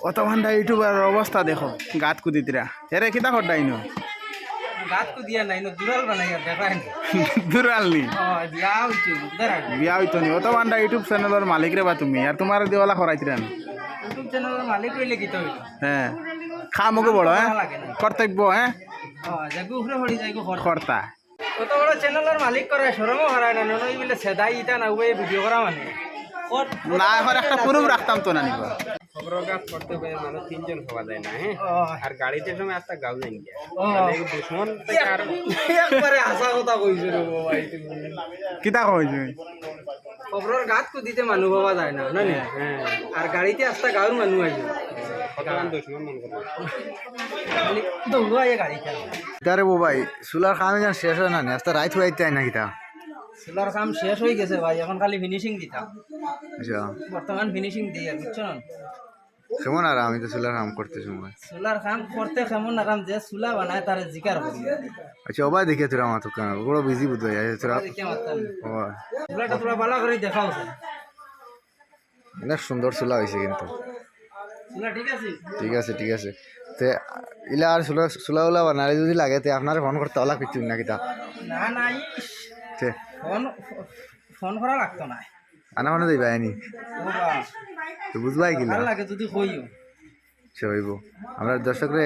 অত Vanda YouTuber অবস্থা দেখো গাত কুদিতরা। এরে কিতা করডাই নো গাত কো দিয়া নাই। নো? দুরাল। বিয়া হইতো অত ভান্ডা ইউটিউব চ্যানেলের মালিক রে বা তুমি আর তোমার দেওয়ালা হইতো হ্যাঁ খামুকে বড় হ্যাঁ কর্তব্য হ্যাঁ হর কর্তা কত বড় চ্যানেলের মালিক করে শরমও হারায় না নই বলে সেদাই ইটা না ভিডিও করা মানে। না এখন একটা পুরুষ রাখতাম তো না নিবা খবরগাত করতে হবে মানুষ তিনজন হওয়া যায় না হ্যাঁ? আর গাড়িতে সময় যাই গিয়া ও। দুশ্মন আর একবারে হাসা কথা কইছো রে বাবা কিতা কইছো খবরের গাত কো দিতে মানুষ বাবা যায় না না? হ্যাঁ আর গাড়িতে আস্তা গাঁর মানুষ আইছে কতক্ষণ দুশ্মন মন তারে কাম শেষ হয় না নেস্তা রাইত হয়ে যাই না কিতা? সোলার কাম শেষ হয়ে গেছে ভাই এখন খালি ফিনিশিং দিতাম আচ্ছা। বর্তমান ফিনিশিং দিই আর বুঝছ না? কেমন আর আমি তো চুলার কাম করতে সময় সোলার কাম করতে কেমন আরাম যে চুলা বানায় তারে জিকার করি। আচ্ছা ওবাই দেখে তোরা আমার তো কেন? বড় বিজি বুধ হয়ে যায় তোরা ও চুলাটা তোরা ভালো করে দেখাও। অনেক সুন্দর চুলা হয়েছে কিন্তু। ঠিক আছে? ঠিক আছে তে ইলা আর চুলা চুলা উলা বানালে যদি লাগে তে আপনার ফোন করতে ওলা কিছু না কিতা না না ফোন ফোন করা লাগতো না। আনা মানে দিবা নি ও বা, বুঝবাই সে হইব। আমরা দর্শকরে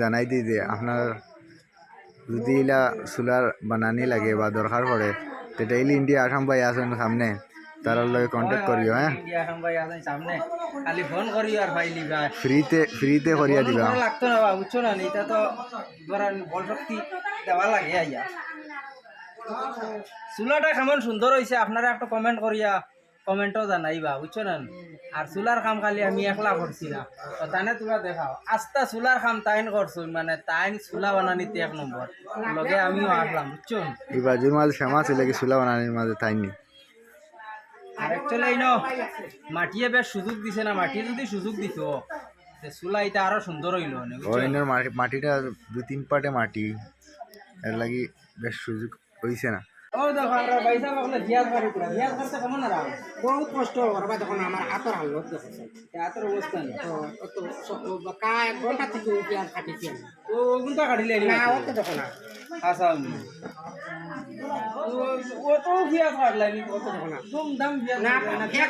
জানাই দিই যে আপনার যদি ইলা চুলার বানানি লাগে বা দরকার পড়ে তে ডেইলি ইন্ডিয়া আসাম ভাই আসেন সামনে তার লগে কন্ট্যাক্ট করিও হ্যাঁ খালি ফোন করিও আর ফ্রিতে ফ্রিতে করিয়া দিবা। লাগতো না বুঝছ না এটা তো ধরেন বল শক্তি দেওয়া লাগে আইয়া। চুলাটা কেমন সুন্দর হয়েছে আপনারা একটা কমেন্ট করিয়া। কমেন্টও জানাইবা বুঝছ না আর চুলার কাম খালি আমি একলা করছি না। তানে তোরা দেখাও। আস্তা চুলার কাম তাইন করছ মানে তাইন চুলা বানানিতে এক নম্বর লগে আমিও আসলাম বুঝছ এই বাজুর মাঝে ফেমাস ছিল কি চুলা বানানির মাঝে তাইনি আর একচুয়ালি ন মাটিয়ে বেশ সুযোগ দিছে না মাটিয়ে যদি সুযোগ দিত চুলা এটা আরও সুন্দর হইল মাটিটা দুই তিন পাটে মাটি এর লাগি বেশ সুযোগ হইছে না। ও দেখো আমরা পয়সা পাকলে বিয়াজ বাড়ি করে বিয়াজ করতে কেমন না বহুত কষ্ট করবা আমার হাতের হালত দেখেছে এত অবস্থা নেই তো অত স- কা এক ঘণ্টা থেকে পেঁয়াজ কাটিছি। ও ওগুনটা কাটিলে না দেখো না দেখো না দুম না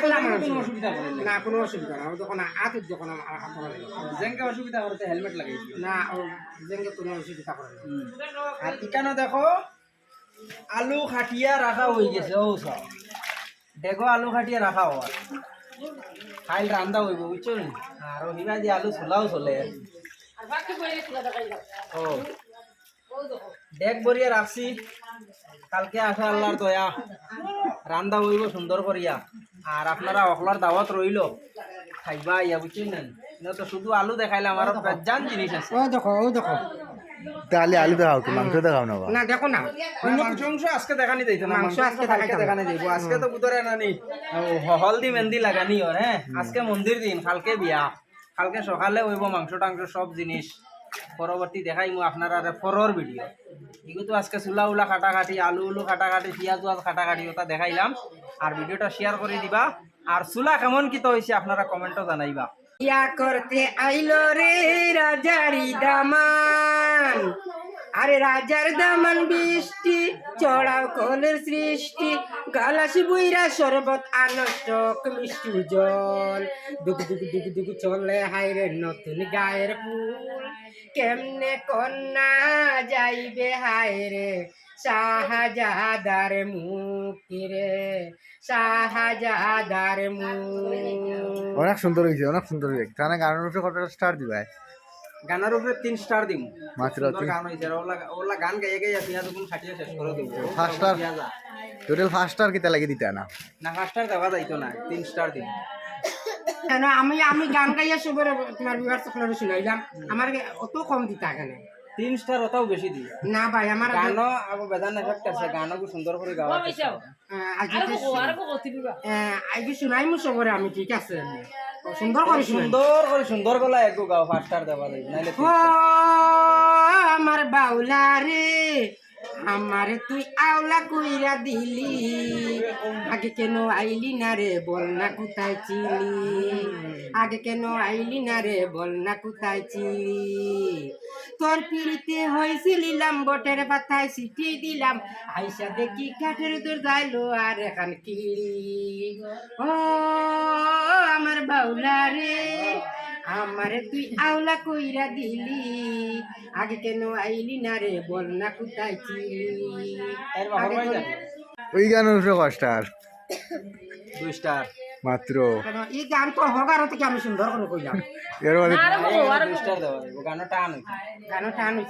কোনো অসুবিধা করে না কোনো অসুবিধা না হাতের যখন হাতের যেঙ্গে অসুবিধা করতে হেলমেট দিও না ও কোনো অসুবিধা করে না আর ইকানো দেখো। আলু খাটিয়া রাখা হয়ে গেছে ও সব দেখো আলু খাটিয়া রাখা হওয়ার খাইল রান্দা হইব বুঝছ আর হিবা দিয়ে আলু ছোলাও চলে। ও ডেক বরিয়া রাখছি কালকে আসে আল্লাহর দয়া। রান্দা হইব সুন্দর করিয়া আর আপনারা অকলার দাওয়াত রইল খাইবা ইয়া বুঝছেন না? তো শুধু আলু দেখাইলাম আর বেজান জিনিস আছে। ও দেখো ও দেখো। তাহলে আলু দেখাও কি? মাংস দেখাও না না দেখো না। মাংস মাংস আজকে দেখানি দিত না মাংস আজকে কালকে দেখাইতাম। দেখানি দিব আজকে তো বুতরে নানি হলদি মেহেন্দি লাগানি ওর হ্যাঁ? আজকে মন্দির দিন কালকে বিয়া। কালকে সকালে হইব মাংস টাংস সব জিনিস। পরবর্তী দেখাই মু আপনার আর ফরর ভিডিও এগুলো তো আজকে চুলা উলা কাটাকাটি আলু উলু কাটাকাটি পিঁয়াজ উয়াজ কাটাকাটি ওটা দেখাইলাম। আর ভিডিওটা শেয়ার করে দিবা। আর চুলা কেমন কি তো হয়েছে আপনারা কমেন্টও জানাইবা। ইয়া করতে আইলো রে রাজারি দামান। আরে রাজার দামান বৃষ্টি, চড়াও কলের সৃষ্টি, গালাস বুইরা শরবত আনষ্টক মিষ্টি জল দুগ দুগ দুগ দুগ চলে হাইরে নতুন গায়ের ফুল। কেমনে কন্যা যাইবে হায়রে শাহজাদার মুখি রে শাহজাদার মুখ। অনেক সুন্দর হয়েছে অনেক সুন্দর হয়েছে। তাহলে গানের উপরে কতটা স্টার দিবা? গানের উপরে তিন স্টার দিম। মাত্র গান হয়েছে ওলা ওলা গান গাইয়ে গাইয়া পিঁয়াজগুলো খাটিয়ে শেষ করে দেবো। First star? Total first star কিতা লাগে দিতে না? না পাঁচ স্টার দেওয়া যাইতো না তিন স্টার দিন কেন? আমি আমি গান গাইয়া সবার তোমার সকলের শুনাইলাম আমার অত কম দিতা কেন। তিন স্টার ওটাও বেশি দিই না ভাই আমার গানও আবার বেদান এফেক্ট আছে গানও খুব সুন্দর করে গাওয়া মু সবরে আমি ঠিক আছে। সুন্দর করে সুন্দর করে সুন্দর গলা একগো গাও পাঁচ স্টার দেওয়া যাইবে নাইলে ও আমার বাউলা রে আমারে তুই আওলা কইরা দিলি। আগে কেন আইলি না রে, বল না কোথায় চিলি। আগে কেন আইলি না রে, বল না কোথায় চিলি। তোর পিড়িতে হয়েছিলাম বটের পাতায় সিটি দিলাম। আইসা দেখি কাঠের দূর যাইলো আর এখান কিলি। ও, আমার বাউলা রে আমারে তুই আওলা কইরা দিলি। আগে কেন আইলি না রে বল না কোথায় ছিলি? ওই গান উঠল কষ্টার। দুই স্টার। মাত্র। এই গান তো হগার থেকে আমি সুন্দর করে কইলাম। এর মধ্যে দুই স্টার দাও গানটা টান গানটা আনো